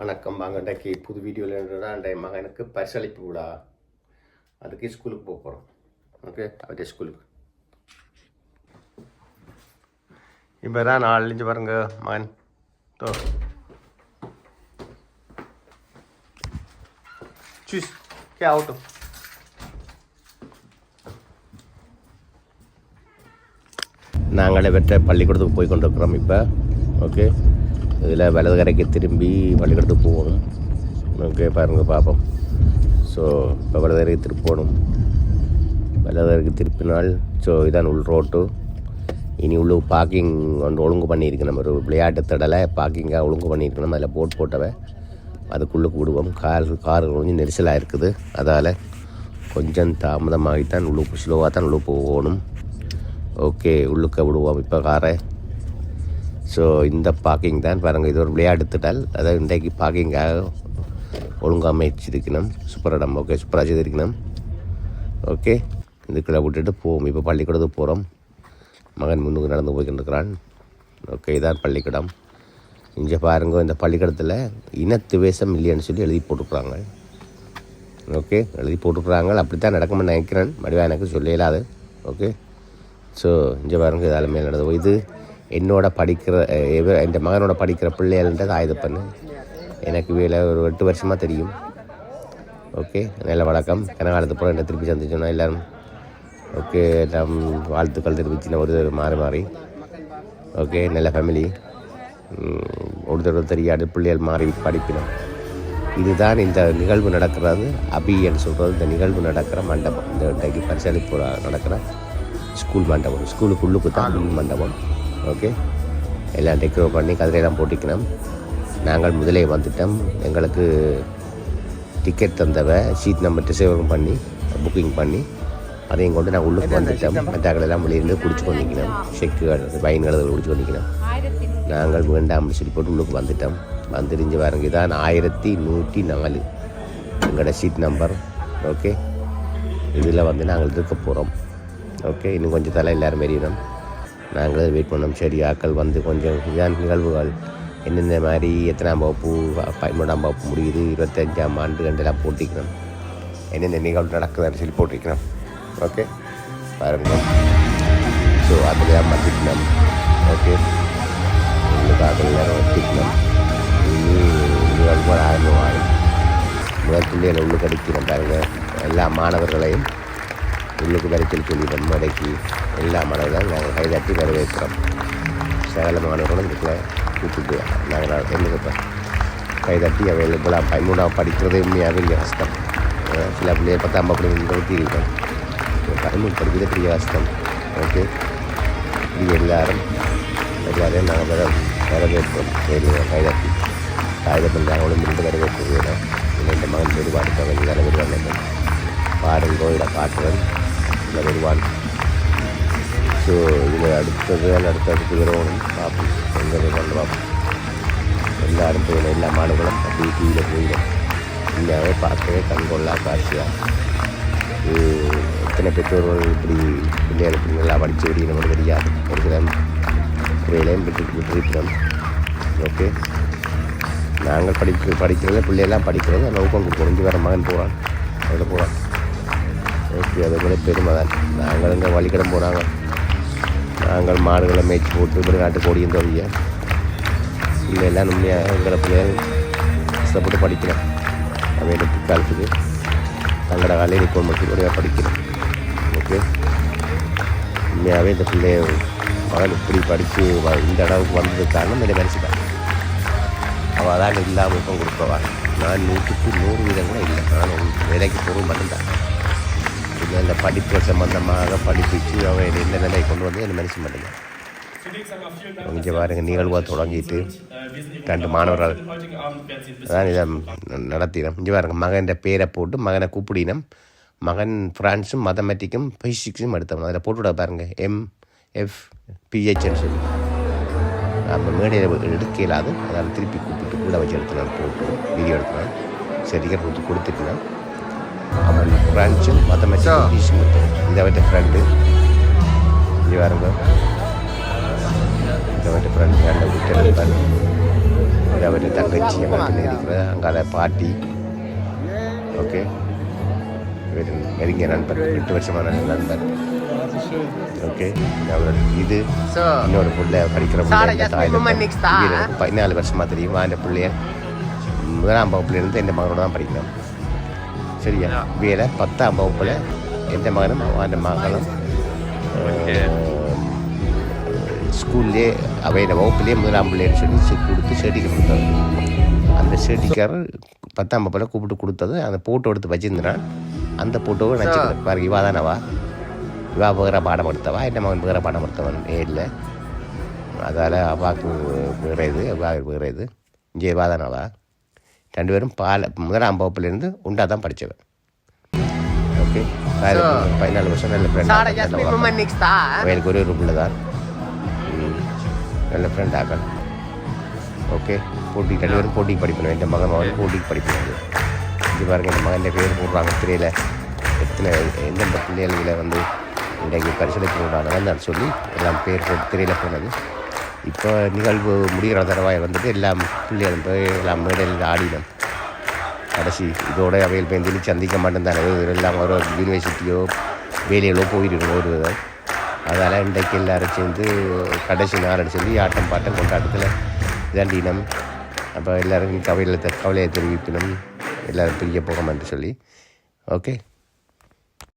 வணக்கம். வாங்க இன்றைக்கு புது வீடியோவில் என்னடா என் மகனுக்கு பரிசளிப்பு விடா அதுக்கு ஸ்கூலுக்கு போக போகிறோம் ஓகே? அப்படியே ஸ்கூலுக்கு. இப்போ தான் நாலஞ்சு பாருங்க மகன். தோ. சூஸ் கே ஆகட்டும் நாங்களே வெற்ற பள்ளிக்கூடத்துக்கு போய் கொண்டிருக்கிறோம் இப்போ. ஓகே? இதில் வலது கரைக்கு திரும்பி வழிகடுத்து போகணும். ஓகே பாருங்கள் பார்ப்போம் ஸோ இப்போ வலது கரைக்கு திருப்பி போகணும். வலது கரைக்கு திருப்பினால் ஸோ இதான் உள் ரோட்டு இனி உள்ள பார்க்கிங் வந்து ஒழுங்கு பண்ணியிருக்கணும் ஒரு விளையாட்டு தடலை பார்க்கிங்காக ஒழுங்கு பண்ணியிருக்கணும் அதில் போட் போட்டவன் அதுக்குள்ளே விடுவோம் கார் கார் கொஞ்சம் நெரிசலாக இருக்குது. அதால் கொஞ்சம் தாமதமாகித்தான் உள்ளுக்கு ஸ்லோவாக தான் உள்ளே போகணும். ஓகே உள்ளுக்க விடுவோம். இப்போ காரை. ஸோ இந்த பார்க்கிங் தான் பாருங்கள் இது ஒரு விளையாட்டு அதாவது இன்றைக்கு பார்க்கிங்காக ஒழுங்காக அமைச்சிருக்கணும். சூப்பர் ஓகே சூப்பராக செய்திருக்கணும். ஓகே இதுக்குள்ளே விட்டுட்டு போவோம். இப்போ பள்ளிக்கூடத்துக்கு போகிறோம் மகன் முன்னுக்கு நடந்து போய்கின்றிருக்கிறான் ஓகே இதான் பள்ளிக்கூடம். இங்கே பாருங்க இந்த பள்ளிக்கூடத்தில் இனத்து வேஷம் இல்லைன்னு சொல்லி எழுதி போட்டுக்கிறாங்க ஓகே எழுதி போட்டுக்கிறாங்க அப்படி தான் நடக்கும்னு நினைக்கிறேன். மடிவா எனக்கு சொல்லலாது ஓகே ஸோ இங்கே பாருங்க இதால் மேல் நடந்து போய் இது என்னோட படிக்கிற என் மகனோட படிக்கிற பிள்ளைகள்ன்றது ஆயுத பண்ணு எனக்கு வேலை ஒரு எட்டு வருஷமாக தெரியும். ஓகே நல்ல வணக்கம் கனகாலத்து பூரா என்ன திருப்பி சந்திச்சோன்னா எல்லோரும் ஓகே எல்லாம் வாழ்த்துக்கள் தெரிவிச்சுன ஒரு மாறி மாறி. ஓகே நல்ல ஃபேமிலி ஒருத்தர் தெரியாது பிள்ளைகள் மாறி படிப்பினோம். இதுதான் இந்த நிகழ்வு நடக்கிறது. அபின்னு சொல்கிறது இந்த நிகழ்வு நடக்கிற மண்டபம். இந்த இன்றைக்கு பரிசளிப்பு நடக்கிற ஸ்கூல் மண்டபம். ஸ்கூலுக்குள்ளுக்கு தான் மண்டபம். ஓகே? எல்லாம் டெக்கரேட் பண்ணி கதிரையெல்லாம் போட்டிக்கணும். நாங்கள் முதலே வந்துட்டோம். எங்களுக்கு டிக்கெட் தந்தவ சீட் நம்பர் ரிசர்வ் பண்ணி புக்கிங் பண்ணி அதையும் கொண்டு நான் உள்ளுக்கு வந்துட்டோம். மற்றாக்கள் எல்லாம் வெளியிருந்து குடிச்சு கொண்டிக்கணும் செக்குகள் வைன்கள் குடிச்சு கொண்டிக்கணும் நாங்கள் வேண்டாம்னு சொல்லி போட்டு உள்ளுக்கு வந்துட்டோம். வந்துரிஞ்சு பாருங்க இதான் ஆயிரத்தி நூற்றி நாலு. எங்களோட சீட் நம்பர் ஓகே? இதில் வந்து நாங்கள் இருக்க போகிறோம் ஓகே? இன்னும் கொஞ்சம் தலை எல்லாரும் மெரியணும் நாங்களும் வெயிட் பண்ணோம். சரி ஆக்கள் வந்து கொஞ்சம் இதுதான் நிகழ்வுகள். எந்தெந்த மாதிரி எத்தனாம் வகுப்பு பதிமூணாம் வகுப்பு முடியுது இருபத்தஞ்சாம் ஆண்டு கண்டெல்லாம் போட்டிக்கணும் என்னென்ன நிகழ்வு நடக்குதுன்னு சொல்லி போட்டிருக்கிறோம். ஓகே பாருங்கள் ஸோ அதில் தான் மாற்றிக்கணும் ஓகே உங்களுக்கு அதில் நேரம் வச்சுக்கணும் இனி நிகழ்வு ஆரம்பமாகும் முதல் பிள்ளைகளை உள்ளுக்கு அடிக்கணும் பாருங்க. எல்லா மாணவர்களையும் உள்ளுக்கு வரைக்கும் சொல்லிடும் மேடைக்கு எல்லா மாணவர்களும் நாங்கள் கைதாட்டி வரவேற்கிறோம். சகல மாணவர்களும் இதுக்குள்ள கூப்பிட்டு நாங்கள் என்ன கைதாட்டி அவைலபிளாக பதிமூணாவது படிக்கிறதே உண்மையாகவே இங்கே கஷ்டம். சில பிள்ளைய பத்தாம் அப்படி நிறுத்தி இருக்கோம். பதிமூணு படிக்கிறது பெரிய கஷ்டம். ஓகே? இது எல்லாரும் எல்லாரையும் நாங்கள் வர வரவேற்போம் கைதாட்டி கைதட்டி காகிதத்தில் நாங்களும் இருந்து வரவேற்கிறோம். இந்த மகன் பெருவாடு தவறி வர பாருங்கோ இதை காட்டுறேன் இந்த வருவான் ஸோ இதில் அடுத்தது அடுத்த அடுத்து வருவோம் பார்ப்போம். எங்கே வருவாங்க பார்ப்போம். எல்லாரும் போயிடும் எல்லா மாடுகளும் அப்படியே கீழே போயிடும். இல்லாவே பார்க்கவே கண்கொள்ளா காட்சியாக எத்தனை பெற்றோர்கள் இப்படி பிள்ளைகளுக்கு நல்லா படித்து விடி நமக்கு தெரியாது ஒரு சில துறையிலையும் விட்டு விட்டுருக்கிறோம் ஓகே நாங்கள் படிக்க படிக்கிறத பிள்ளையெல்லாம் படிக்கிறது அந்த ஊக்கம் கொடுக்கணும் வேறு மகன் போகிறான் அதில் போகிறான் ஓகே அதை விட பெருமை தான் நாங்கள் இங்கே வழிக்கடம் போகிறாங்க நாங்கள் மாடுகளை மேய்ச்சி போட்டு இப்படி நாட்டு கோடியும் தொழிய இல்லை எல்லாம் உண்மையாக எங்களை பிள்ளைகள் கஷ்டப்பட்டு படிக்கிறோம். அவையோட பிற்காலத்துக்கு தங்களோட வேலையை இப்போ மட்டும் படிக்கிறோம். ஓகே? உண்மையாகவே இந்த பிள்ளைய மகன் இப்படி படித்து இந்த அளவுக்கு வந்தது காரணம் இந்த மனுஷன் அவள் தான் இல்லாமல் இப்போ கொடுப்பவா நான் நூற்றுக்கு நூறு வீதம் கூட இல்லை. நான் வேலைக்கு போகும் மட்டும்தான். இல்லை இந்த படிப்பு சம்மந்தமாக படிப்பிச்சு அவன் எந்த நிலையை கொண்டு வந்து என்ன மனுஷன் மட்டும்தான் இங்கே பாருங்கள் நிகழ்வாக தொடங்கிட்டு ரெண்டு மாணவர்கள். அதான் இதை நடத்தினோம். இங்கே பாருங்க மகன் பேரை போட்டு மகனை கூப்பிடினோம். மகன் ஃப்ரான்ஸும் மேத்தமெட்டிக்கும் ஃபிசிக்ஸும் எடுத்தோம். அதில் போட்டுவிட பாருங்கள் எம் எஃப் பிஹெச்னு சொல்லி. அப்போ மேடையில் எடுக்க இயலாது அதால் திருப்பி கூப்பிட்டு கூட வச்சு எடுத்துனான் போட்டு வீடியோ எடுத்துனான் சர்டிஃபிகேட் கொடுத்து கொடுத்துட்டுனான் ஃப்ரான்ஸும் மேத்தமெட்டிக்கும் ஃபிசிக்ஸும் எடுத்தான் இதை வச்ச ஃப்ரெண்டு இங்கே பாருங்க. இதை வச்ச ஃப்ரெண்டு வேண்ட விட்டு எடுப்பாரு. இது அவர் தங்கச்சி எங்களுக்கு இருக்கிற அங்கால பாட்டி. ஓகே இவர் நெருங்கிய நண்பர். எட்டு வருஷமான நண்பர். ஓகே இது. இன்னொரு பிள்ளை படிக்கிற பதினாலு வருஷமா தெரியும்? அந்த பிள்ளைய. முதலாம் வகுப்புலேருந்து என் மகனோட தான் படிக்கணும். சரியா? வேலை பத்தாம் வகுப்பில் எந்த மகனும் அந்த மகளும் ஸ்கூல்லே அவையில் வகுப்புலேயே முதலாம் பிள்ளைன்னு சொல்லி கொடுத்து சர்டிஃபிகேட் கொடுத்தாரு அந்த சர்டிஃபிகேட் பத்தாம் வகுப்பில் கூப்பிட்டு கொடுத்தது. அந்த ஃபோட்டோ எடுத்து வச்சிருந்தான் அந்த ஃபோட்டோவை நினச்சிக்கிறேன் பாருங்க இவா தானவா இவா வேற பாடம் எடுத்தவா? என்ன மகன் வேற பாடம் எடுத்தவன்? இல்லை. அதால் அவாவுக்கு வேறு இது அவா வேறு இது. இங்கே இவா தானவா ரெண்டு பேரும் பால முதலாம் வகுப்புலேருந்து உண்டா தான் படித்தவன் ஓகே பதினாலு வருஷம் நல்ல ஃப்ரெண்ட். அவனுக்கு ஒரே பிள்ளை தான். நல்ல ஃப்ரெண்ட் ஆகல் ஓகே போட்டி ரெண்டு பேரும் போட்டிக்கு படிக்கணும். என் மகன் மகன் போட்டிக்கு படிக்கணும். இது பாருங்க என் மகன் பேர் போடுறாங்க திரையில். எத்தனை எந்தெந்த பிள்ளைகளில் வந்து இன்றைக்கு பரிசளிப்பு நடந்தான்னு சொல்லி எல்லாம் பேர் போட்டு திரையில் போனது. இப்போ நிகழ்வு முடிகிற தடவை வந்துட்டு எல்லாம் பிள்ளைகளும் போய் எல்லாம் மேடையில் ஆடினோம். கடைசி இதோட அவையில் பேருந்து சந்திக்க மாட்டேன் தானே எல்லாம் ஒரு யூனிவர்சிட்டியோ வேலையிலோ போயிருக்கணும் ஒரு விதம் அதனால் இன்றைக்கு எல்லாரும் சேர்ந்து கடைசி நாளடி சொல்லி ஆட்டம் பாட்டம் கொண்டாட்டத்தில் இதாண்டினம். அப்போ எல்லோரும் கவலையில் கவலையை தெரிவிக்கணும். எல்லோரும் பிரிய போகமான்னு சொல்லி. ஓகே